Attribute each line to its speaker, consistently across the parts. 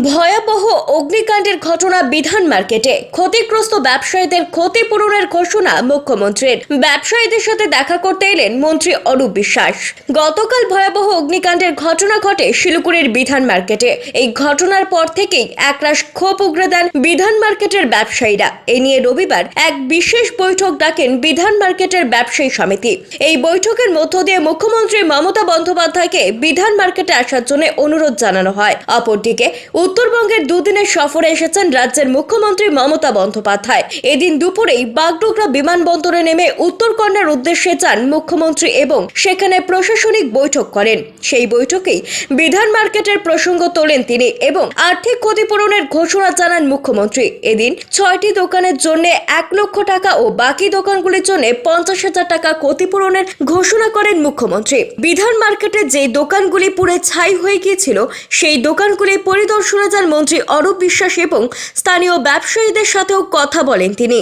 Speaker 1: ভয়াবহ অগ্নিকাণ্ডের ঘটনা বিধান মার্কেটে। ক্ষতিগ্রস্ত ব্যবসায়ীদের ক্ষতিপূরণের ঘোষণা মুখ্যমন্ত্রীর। ব্যবসায়ীদের সাথে দেখা করতে এলেন মন্ত্রী অরূপ বিশ্বাস। গতকাল ভয়াবহ অগ্নিকাণ্ডের ঘটনা ঘটে শিলিগুড়ির বিধান মার্কেটে। এই ঘটনার পর থেকেই একরাশ ক্ষোভ উগরে দেন বিধান মার্কেটের ব্যবসায়ীরা। এ নিয়ে রবিবার এক বিশেষ বৈঠক ডাকেন বিধান মার্কেটের ব্যবসায়ী সমিতি। এই বৈঠকের মধ্য দিয়ে মুখ্যমন্ত্রী মমতা বন্দ্যোপাধ্যায়কে বিধান মার্কেটে আসার জন্য অনুরোধ জানানো হয়। অপরদিকে উত্তরবঙ্গের দুদিনের সফরে এসেছেন রাজ্যের মুখ্যমন্ত্রী মমতা বন্দ্যোপাধ্যায়। এদিন দুপুরেই বাগডোগরা বিমানবন্দরে নেমে উত্তরকন্যার উদ্দেশ্যে যান মুখ্যমন্ত্রী এবং সেখানে প্রশাসনিক বৈঠক করেন। সেই বৈঠকেই বিধান মার্কেটের প্রসঙ্গ তোলেন তিনি এবং আর্থিক ক্ষতিপূরণের ঘোষণা জানান মুখ্যমন্ত্রী। এদিন ছয়টি দোকানের জন্য এক লক্ষ টাকা ও বাকি দোকানগুলির জন্য পঞ্চাশ হাজার টাকা ক্ষতিপূরণের ঘোষণা করেন মুখ্যমন্ত্রী। বিধান মার্কেটে যে দোকানগুলি পুড়ে ছাই হয়ে গিয়েছিল, সেই দোকানগুলি পরিদর্শনে যান মন্ত্রী অরূপ বিশ্বাস এবং স্থানীয় ব্যবসায়ীদের সাথেও কথা বলেন তিনি।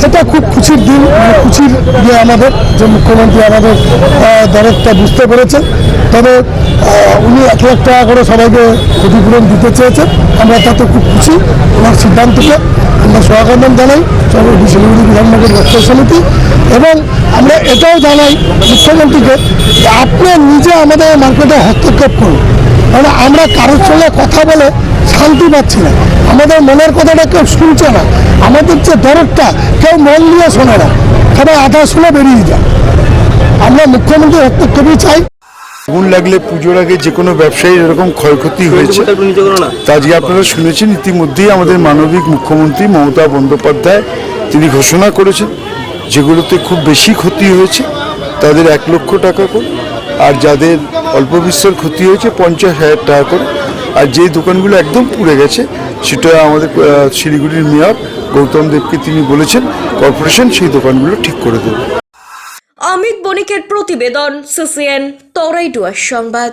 Speaker 2: সেটা খুব খুশির দিন মানে খুশির ইয়ে আমাদের, যে মুখ্যমন্ত্রী আমাদের দরদটা বুঝতে পেরেছেন। তবে উনি এক লাখ টাকা করে সবাইকে ক্ষতিপূরণ দিতে চেয়েছেন। আমরা তাতে খুব খুশি, ওনার সিদ্ধান্তকে আমরা স্বাগতম জানাই। সর্বোপরি শিলিগুড়ি বিধাননগর ব্যবসায়ী সমিতি। এবং আমরা এটাও জানাই মুখ্যমন্ত্রীকে আপনি নিজে আমাদের মার্কেটে হস্তক্ষেপ করুন। কারণ আমরা কারোর সঙ্গে কথা বলে শান্তি পাচ্ছি না। আমাদের মনের কথাটা কেউ শুনছে না। আমাদের যে দরদটা কেউ মন দিয়ে শোনে না। সবাই আধা শুনে বেরিয়ে যায় আমরা মুখ্যমন্ত্রী হস্তক্ষেপই চাই।
Speaker 3: আগুন লাগলে পুজোর আগে যে কোনো ব্যবসায়ীর এরকম ক্ষয়ক্ষতি হয়েছে। তা আজকে আপনারা শুনেছেন ইতিমধ্যেই আমাদের মানবিক মুখ্যমন্ত্রী মমতা বন্দ্যোপাধ্যায় তিনি ঘোষণা করেছেন যেগুলোতে খুব বেশি ক্ষতি হয়েছে। তাদের এক লক্ষ টাকা করে। আর যাদের অল্প বিস্তর ক্ষতি হয়েছে, পঞ্চাশ হাজার টাকা করে। আর যে দোকানগুলো একদম পুড়ে গেছে, সেটা আমাদের শিলিগুড়ির মেয়র গৌতম দেবকে তিনি বলেছেন, কর্পোরেশন সেই দোকানগুলো ঠিক করে দেবে।
Speaker 1: অমিত বণিকের প্রতিবেদন, সিসিএন তরাইডুয়ার সংবাদ।